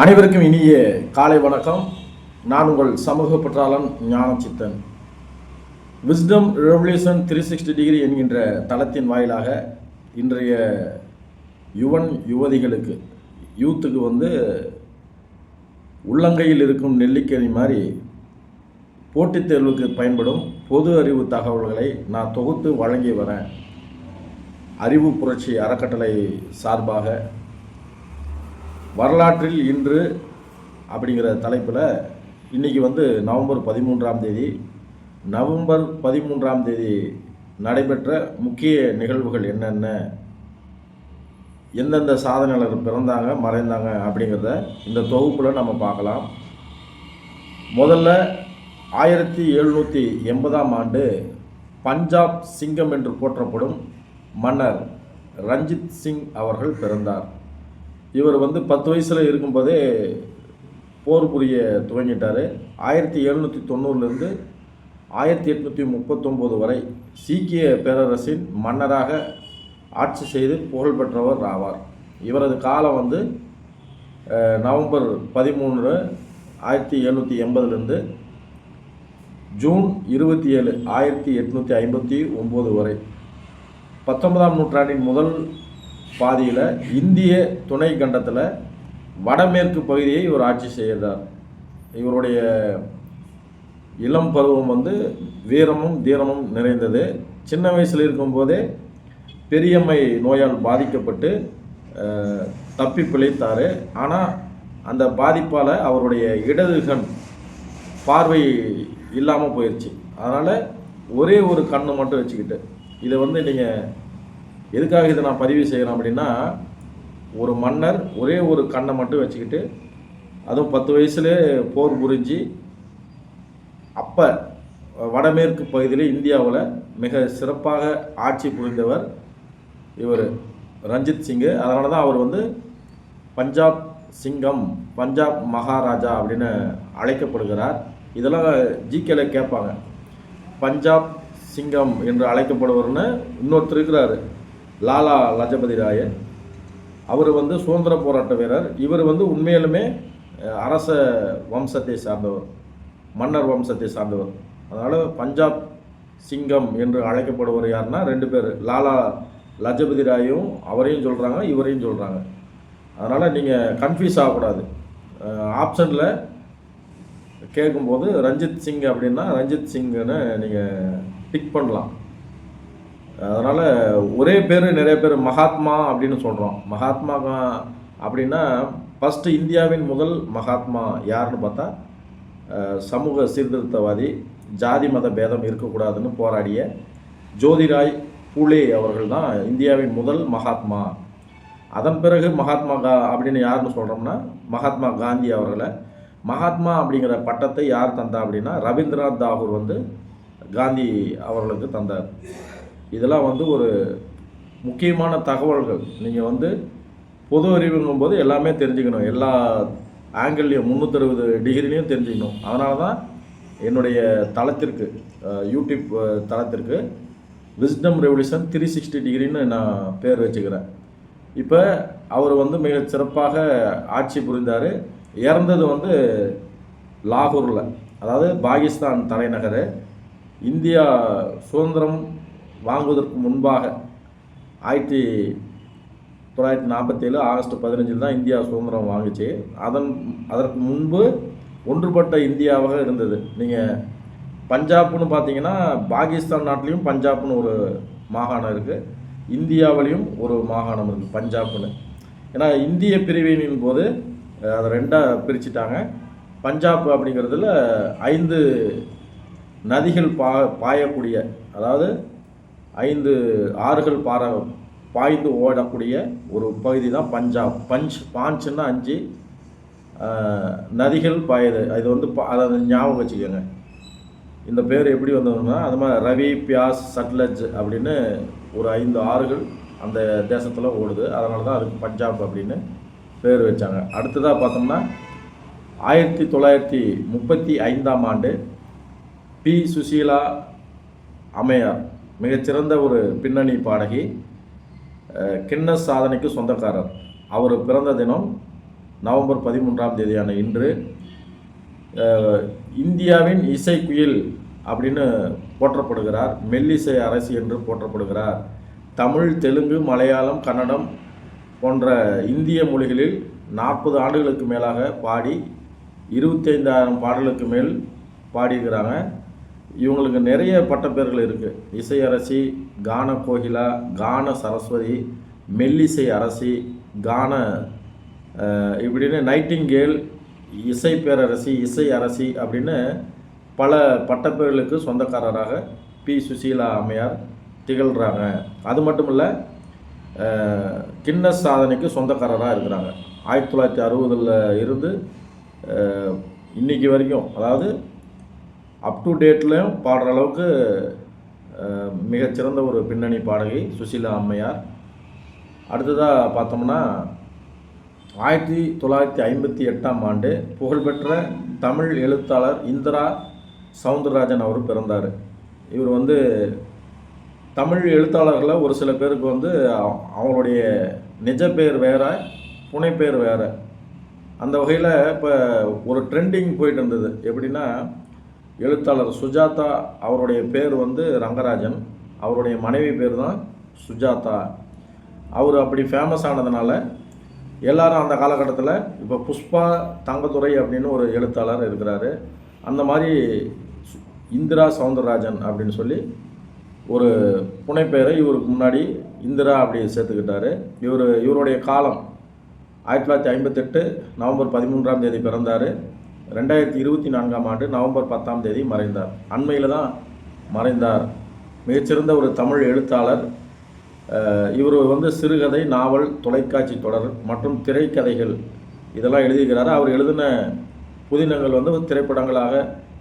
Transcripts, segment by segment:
அனைவருக்கும் இனிய காலை வணக்கம். நான் உங்கள் சமூக பற்றாளன் Gnanachithan. Wisdom revolution three sixty degree என்கின்ற தளத்தின் வாயிலாக இன்றைய யுவன் யுவதிகளுக்கு யூத்துக்கு வந்து உள்ளங்கையில் இருக்கும் நெல்லிக்கனி மாதிரி போட்டித் தேர்வுக்கு பயன்படும் பொது அறிவு தகவல்களை நான் தொகுத்து வழங்கி வரேன். அறிவு புரட்சி அறக்கட்டளை சார்பாக வரலாற்றில் இன்று அப்படிங்கிற தலைப்பில் இன்றைக்கி வந்து நவம்பர் பதிமூன்றாம் தேதி நவம்பர் பதிமூன்றாம் தேதி நடைபெற்ற முக்கிய நிகழ்வுகள் என்னென்ன எந்தெந்த சாதனையாளர் பிறந்தாங்க மறைந்தாங்க அப்படிங்கிறத இந்த தொகுப்பில் நம்ம பார்க்கலாம். முதல்ல ஆயிரத்தி எழுநூற்றி எண்பதாம் ஆண்டு பஞ்சாப் சிங்கம் என்று போற்றப்படும் மன்னர் ரஞ்சித் சிங் அவர்கள் பிறந்தார். இவர் வந்து பத்து வயசில் இருக்கும்போதே போர் புரிய துவங்கிட்டார். ஆயிரத்தி எழுநூற்றி தொண்ணூறுலேருந்து ஆயிரத்தி எட்நூற்றி முப்பத்தொம்போது வரை சீக்கிய பேரரசின் மன்னராக ஆட்சி செய்து புகழ்பெற்றவர் ஆவார். இவரது காலம் வந்து நவம்பர் பதிமூணு ஆயிரத்தி எழுநூற்றி எண்பதுலேருந்து ஜூன் இருபத்தி ஏழு ஆயிரத்தி எட்நூற்றி ஐம்பத்தி ஒம்பது வரை. பத்தொன்பதாம் நூற்றாண்டின் முதல் பாதியில் இந்திய துணை கண்டத்தில் வடமேற்கு பகுதியை இவர் ஆட்சி செய்தார். இவருடைய இளம் பருவம் வந்து வீரமும் தீரமும் நிறைந்தது. சின்ன வயசில் இருக்கும்போதே பெரியம்மை நோயால் பாதிக்கப்பட்டு தப்பி பிழைத்தார். ஆனால் அந்த பாதிப்பால் அவருடைய இடது கண் பார்வை இல்லாமல் போயிடுச்சு அதனால் ஒரே ஒரு கண்ணு மட்டும் வச்சுக்கிட்டு இதை வந்து நீங்கள் எதுக்காக இதை நான் பதிவு செய்கிறேன் அப்படின்னா ஒரு மன்னர் ஒரே ஒரு கண்ணை மட்டும் வச்சுக்கிட்டு அதுவும் பத்து வயசுல போர் புரிஞ்சு அப்போ வடமேற்கு பகுதியில் இந்தியாவில் மிக சிறப்பாக ஆட்சி புரிந்தவர் இவர் ரஞ்சித் சிங்கு அதனால தான் அவர் வந்து பஞ்சாப் சிங்கம் பஞ்சாப் மகாராஜா அப்படின்னு அழைக்கப்படுகிறார். இதெல்லாம் ஜிகேல கேட்பாங்க. பஞ்சாப் சிங்கம் என்று அழைக்கப்படுவர்னு இன்னொருத்தர் இருக்கிறாரு. லாலா லஜபதி ராயன். அவர் வந்து சுதந்திர போராட்ட வீரர். இவர் வந்து உண்மையிலுமே அரச வம்சத்தை சார்ந்தவர். மன்னர் வம்சத்தை சார்ந்தவர். அதனால் பஞ்சாப் சிங்கம் என்று அழைக்கப்படுவர் யாருன்னா ரெண்டு பேர். லாலா லஜபதி ராயும் அவரையும் சொல்கிறாங்க இவரையும் சொல்கிறாங்க அதனால் நீங்கள் கன்ஃபியூஸ் ஆகக்கூடாது. ஆப்ஷனில் கேட்கும்போது ரஞ்சித் சிங் அப்படின்னா ரஞ்சித் சிங்னு நீங்கள் டிக் பண்ணலாம். அதனால் ஒரே பேர் நிறைய பேர் மகாத்மா அப்படின்னு சொல்கிறோம் மகாத்மா கா- அப்படின்னா ஃபஸ்ட்டு இந்தியாவின் முதல் மகாத்மா யாருன்னு பார்த்தா சமூக சீர்திருத்தவாதி ஜாதி மத பேதம் இருக்கக்கூடாதுன்னு போராடிய ஜோதிராய் பூலே அவர்கள் தான் இந்தியாவின் முதல் மகாத்மா. அதன் பிறகு மகாத்மா கா அப்படின்னு யாருன்னு சொல்கிறோம்னா மகாத்மா காந்தி அவர்களை. மகாத்மா அப்படிங்கிற பட்டத்தை யார் தந்தா அப்படின்னா ரவீந்திரநாத் தாகூர் வந்து காந்தி அவர்களுக்கு தந்தார். இதெல்லாம் வந்து ஒரு முக்கியமான தகவல்கள். நீங்கள் வந்து பொது அறிவுங்கும் போது எல்லாமே தெரிஞ்சுக்கணும். எல்லா ஆங்கிள்லையும் முந்நூற்றறுபது டிகிரிலையும் தெரிஞ்சுக்கணும். அதனால தான் என்னுடைய தளத்திற்கு யூடியூப் தளத்திற்கு விஸ்டம் ரெவல்யூஷன் த்ரீ சிக்ஸ்டி டிகிரின்னு நான் பேர் வச்சுக்கிறேன். இப்போ அவர் வந்து மிக சிறப்பாக ஆட்சி புரிந்தார். இறந்தது வந்து லாகூரில். அதாவது பாகிஸ்தான் தலைநகர். இந்தியா சுதந்திரம் வாங்குவதற்கு முன்பாக ஆயிரத்தி தொள்ளாயிரத்தி நாற்பத்தேழு ஆகஸ்ட் பதினஞ்சில் தான் இந்தியா சுதந்திரம் வாங்குச்சு. அதன் அதற்கு முன்பு ஒன்றுபட்ட இந்தியாவாக இருந்தது. நீங்கள் பஞ்சாப்னு பார்த்தீங்கன்னா பாகிஸ்தான் நாட்டிலையும் பஞ்சாப்னு ஒரு மாகாணம் இருக்குது இந்தியாவிலையும் ஒரு மாகாணம் இருக்குது பஞ்சாப்னு. ஏன்னா இந்திய பிரிவினின் போது அதை ரெண்டாக பிரிச்சுட்டாங்க. பஞ்சாப் அப்படிங்கிறதுல ஐந்து நதிகள் பா பாயக்கூடிய அதாவது ஐந்து ஆறுகள் பார பாய்ந்து ஓடக்கூடிய ஒரு பகுதி தான் பஞ்சாப். பஞ்ச் பாஞ்சுன்னா அஞ்சு நதிகள் பாயுது. இது வந்து அதை ஞாபகம் வச்சுக்கோங்க. இந்த பேர் எப்படி வந்ததுன்னா அது மாதிரி ரவி பியாஸ் சட்லஜ் அப்படின்னு ஒரு ஐந்து ஆறுகள் அந்த தேசத்தில் ஓடுது. அதனால தான் அதுக்கு பஞ்சாப் அப்படின்னு பேர் வச்சாங்க. அடுத்ததாக பார்த்தோம்னா ஆயிரத்தி தொள்ளாயிரத்தி முப்பத்தி ஐந்தாம் ஆண்டு பி. சுசீலா அம்மையார். மிகச்சிறந்த ஒரு பின்னணி பாடகி கின்னஸ் சாதனைக்கு சொந்தக்காரர். அவர் பிறந்த தினம் நவம்பர் பதிமூன்றாம் தேதியான இன்று இந்தியாவின் இசைக்குயில் அப்படின்னு போற்றப்படுகிறார். மெல்லிசை அரசி என்று போற்றப்படுகிறார். தமிழ் தெலுங்கு மலையாளம் கன்னடம் போன்ற இந்திய மொழிகளில் நாற்பது ஆண்டுகளுக்கு மேலாக பாடி இருபத்தைந்தாயிரம் பாடலுக்கு மேல் பாடியிருக்கிறாங்க. இவங்களுக்கு நிறைய பட்டப்பேர்கள் இருக்குது இசையரசி கான கோகிலா கான சரஸ்வதி மெல்லிசை அரசி கான இப்படின்னு நைட்டிங்கேல் இசை பேரரசி இசை அரசி அப்படின்னு பல பட்டப்பேர்களுக்கு சொந்தக்காரராக பி. சுசீலா அம்மையார் திகழ்கிறாங்க அது மட்டும் இல்லை கின்னஸ் சாதனைக்கு சொந்தக்காரராக இருக்கிறாங்க. ஆயிரத்தி தொள்ளாயிரத்தி அறுபதில் இருந்து இன்றைக்கி இன்னைக்கு வரைக்கும் அதாவது அப் டு டேட்லையும் பாடுற அளவுக்கு மிகச்சிறந்த ஒரு பின்னணி பாடகி சுசீலா அம்மையார். அடுத்ததாக பார்த்தோம்னா ஆயிரத்தி தொள்ளாயிரத்தி ஐம்பத்தி எட்டாம் ஆண்டு புகழ்பெற்ற தமிழ் எழுத்தாளர் இந்திரா சவுந்தரராஜன் அவர் பிறந்தார். இவர் வந்து தமிழ் எழுத்தாளர்களில் ஒரு சில பேருக்கு வந்து அவங்களுடைய நிஜ பேர் வேற புனைப்பேர் வேறு. அந்த வகையில் இப்போ ஒரு ட்ரெண்டிங் போயிட்டு இருந்தது. எப்படின்னா எழுத்தாளர் சுஜாதா அவருடைய பேர் வந்து ரங்கராஜன். அவருடைய மனைவி பேர் தான் சுஜாதா. அவர் அப்படி ஃபேமஸ் ஆனதுனால எல்லாரும் அந்த காலகட்டத்தில் இப்போ புஷ்பா தங்கதுரை அப்படின்னு ஒரு எழுத்தாளர் இருக்கிறாரு. அந்த மாதிரி இந்திரா சவுந்தரராஜன் அப்படின்னு சொல்லி ஒரு புனைப்பெயரை இவருக்கு முன்னாடி இந்திரா அப்படி சேர்த்துக்கிட்டாரு. இவர் இவருடைய காலம் ஆயிரத்தி தொள்ளாயிரத்தி ஐம்பத்தெட்டு நவம்பர் பதிமூன்றாம் தேதி பிறந்தார். ரெண்டாயிரத்தி இருபத்தி நான்காம் ஆண்டு நவம்பர் பத்தாம் தேதி மறைந்தார். அண்மையில் தான் மறைந்தார். மிகச்சிறந்த ஒரு தமிழ் எழுத்தாளர் இவர் வந்து சிறுகதை நாவல் தொலைக்காட்சி தொடர் மற்றும் திரைக்கதைகள் இதெல்லாம் எழுதியிருக்கிறார். அவர் எழுதின புதினங்கள் வந்து திரைப்படங்களாக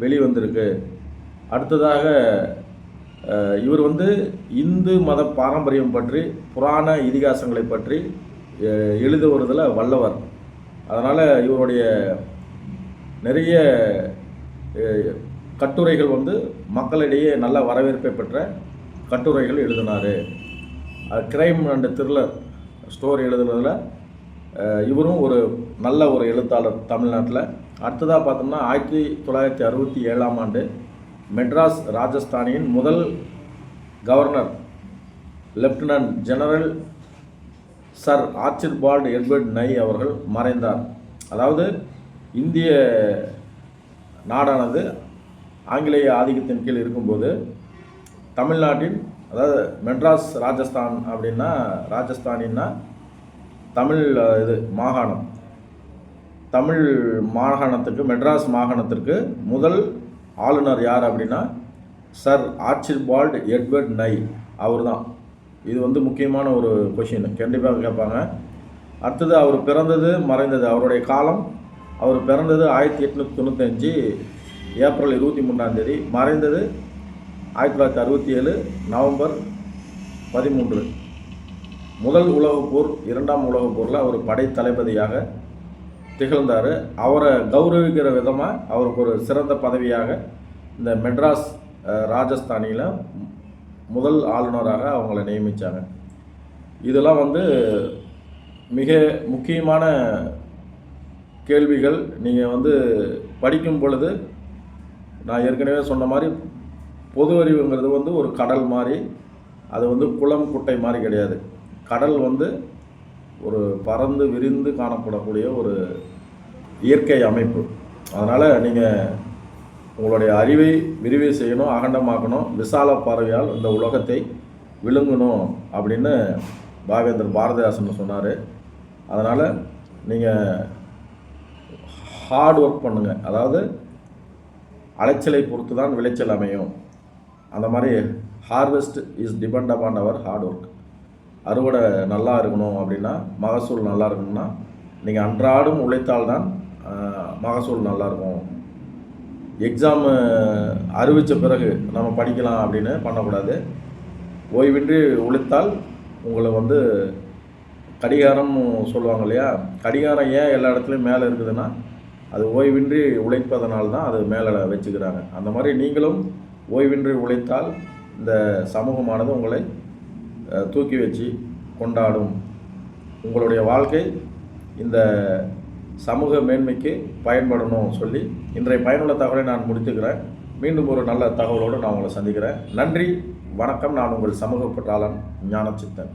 வெளிவந்திருக்கு. அடுத்ததாக இவர் வந்து இந்து மத பாரம்பரியம் பற்றி புராண இதிகாசங்களை பற்றி அஹ், எழுதுவதில் வல்லவர். அதனால் இவருடைய நிறைய கட்டுரைகள் வந்து மக்களிடையே நல்ல வரவேற்பை பெற்ற கட்டுரைகள் எழுதினார். கிரைம் அண்ட் த்ரில்லர் ஸ்டோரி எழுதுனதில் இவரும் ஒரு நல்ல ஒரு எழுத்தாளர் தமிழ்நாட்டில். அடுத்ததாக பார்த்தோம்னா ஆயிரத்தி தொள்ளாயிரத்தி அறுபத்தி ஏழாம் ஆண்டு மெட்ராஸ் ராஜஸ்தானியின் முதல் governor lieutenant general sir Archibald Edward Nye அவர்கள் மறைந்தார். அதாவது இந்திய நாடானது ஆங்கிலேய ஆதிக்கத்தின் கீழ் இருக்கும்போது தமிழ்நாட்டின் அதாவது மெட்ராஸ் ராஜஸ்தான் அப்படின்னா ராஜஸ்தானின்னா தமிழ் இது மாகாணம். தமிழ் மாகாணத்துக்கு மெட்ராஸ் மாகாணத்திற்கு முதல் ஆளுநர் யார் அப்படின்னா சர் ஆர்ச்சிபால்டு எட்வர்ட் நை. அவர் தான் இது வந்து முக்கியமான ஒரு கொஷின் கண்டிப்பாக கேட்பாங்க. அடுத்தது அவர் பிறந்தது மறைந்தது அவருடைய காலம் அவர் பிறந்தது ஆயிரத்தி எட்நூற்றி தொண்ணூத்தஞ்சு ஏப்ரல் இருபத்தி மூணாம் தேதி மறைந்தது ஆயிரத்தி தொள்ளாயிரத்தி அறுபத்தி ஏழு நவம்பர் பதிமூன்று. முதல் உலகப் போர் இரண்டாம் உலகப் போரில் அவர் படை தளபதியாக திகழ்ந்தார். அவரை கௌரவிக்கிற விதமாக அவருக்கு ஒரு சிறந்த பதவியாக இந்த மெட்ராஸ் ராஜஸ்தானியில் முதல் ஆளுநராக அவங்கள நியமித்தாங்க இதெல்லாம் வந்து மிக முக்கியமான கேள்விகள் நீங்கள் வந்து படிக்கும் பொழுது நான் ஏற்கனவே சொன்ன மாதிரி பொது அறிவுங்கிறது வந்து ஒரு கடல் மாதிரி அது வந்து குளம் குட்டை மாதிரி கிடையாது. கடல் வந்து ஒரு பறந்து விரிந்து காணப்படக்கூடிய ஒரு இயற்கை அமைப்பு. அதனால் நீங்கள் உங்களுடைய அறிவை விரிவு செய்யணும் அகண்டமாக்கணும் விசால பார்வையால் இந்த உலகத்தை விழுங்கணும் அப்படின்னு பாவேந்தர் பாரதிதாசன் சொன்னார். அதனால் நீங்கள் ஹார்ட் ஒர்க் பண்ணுங்கள் அதாவது அலைச்சலை பொறுத்து தான் விளைச்சல் அமையும். அந்த மாதிரி harvest is depend upon our hard work அறுவடை நல்லா இருக்கணும் அப்படின்னா மகசூல் நல்லா இருக்கணும்னா நீங்கள் அன்றாடம் உழைத்தால்தான் மகசூல் நல்லா இருக்கும். அறிவித்த பிறகு நம்ம படிக்கலாம் அப்படின்னு பண்ணக்கூடாது. ஓய்வின்றி உழைத்தால் உங்களை வந்து கடிகாரம் சொல்லுவாங்க இல்லையா? கடிகாரம் ஏன் எல்லா இடத்துலையும் மேலே இருக்குதுன்னா அது ஓய்வின்றி உழைப்பதனால் தான் அது மேலே வச்சுக்கிறாங்க. அந்த மாதிரி நீங்களும் ஓய்வின்றி உழைத்தால் இந்த சமூகமானது உங்களை தூக்கி வச்சு கொண்டாடும். உங்களுடைய வாழ்க்கை இந்த சமூக மேன்மைக்கு பயன்படணும் சொல்லி இன்றைய பயனுள்ள தகவலை நான் முடித்துக்கிறேன். மீண்டும் ஒரு நல்ல தகவலோடு நான் உங்களை சந்திக்கிறேன். நன்றி வணக்கம். நான் உங்கள் சமூக பற்றாளன் ஞானச்சித்தன்.